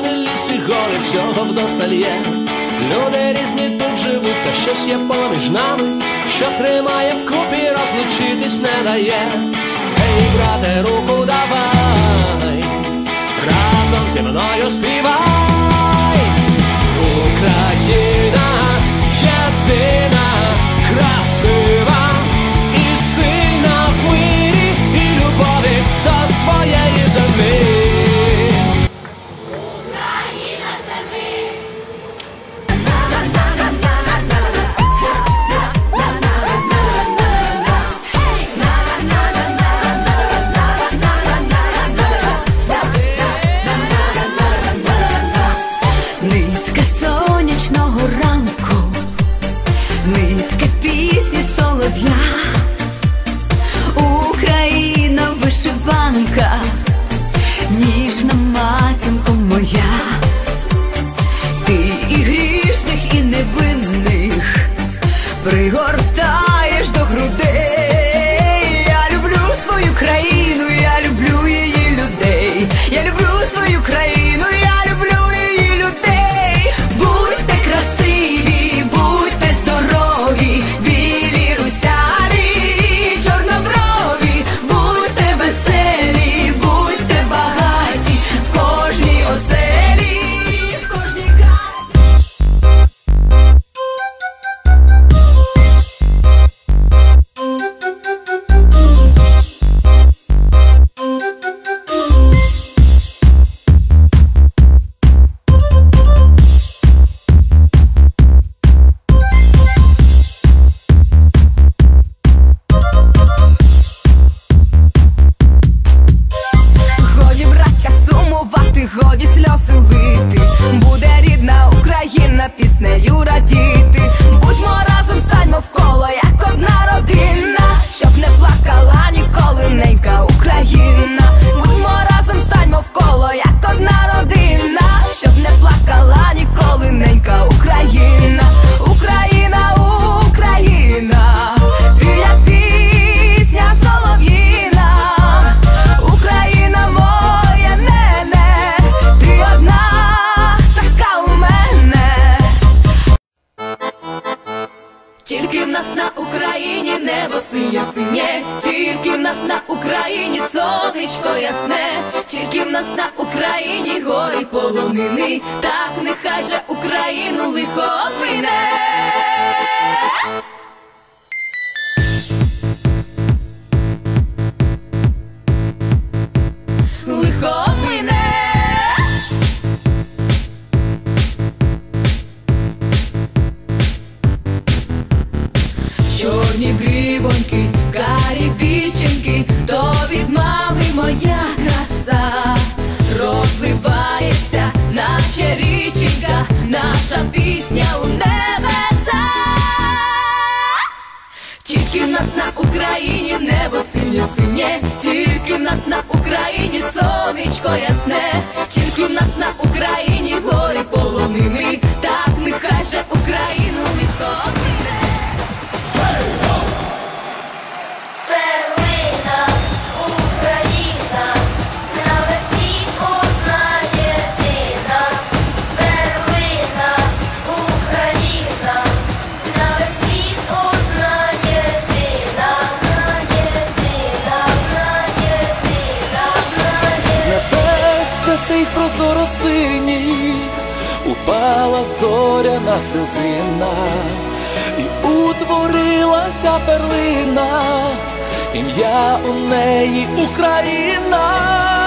води, ліси, гори, всього вдосталь є. Люди різні тут живуть, та щось є поміж нами, що тримає вкупі, розлучитись не дає. Ей, брате, руку давай, разом зі мною співай. піснею небо синє синє, тільки в нас на Україні сонечко ясне, тільки в нас на Україні гори полонини, так нехай же Україну лихо мине. Тільки в нас на Україні небо синє синє, тільки в нас на Україні сонечко ясне, тільки в нас на Україні горі полонини, так нехай же прозоро синіх упала зоряна слезина, і утворилася перлина, ім'я у неї Україна.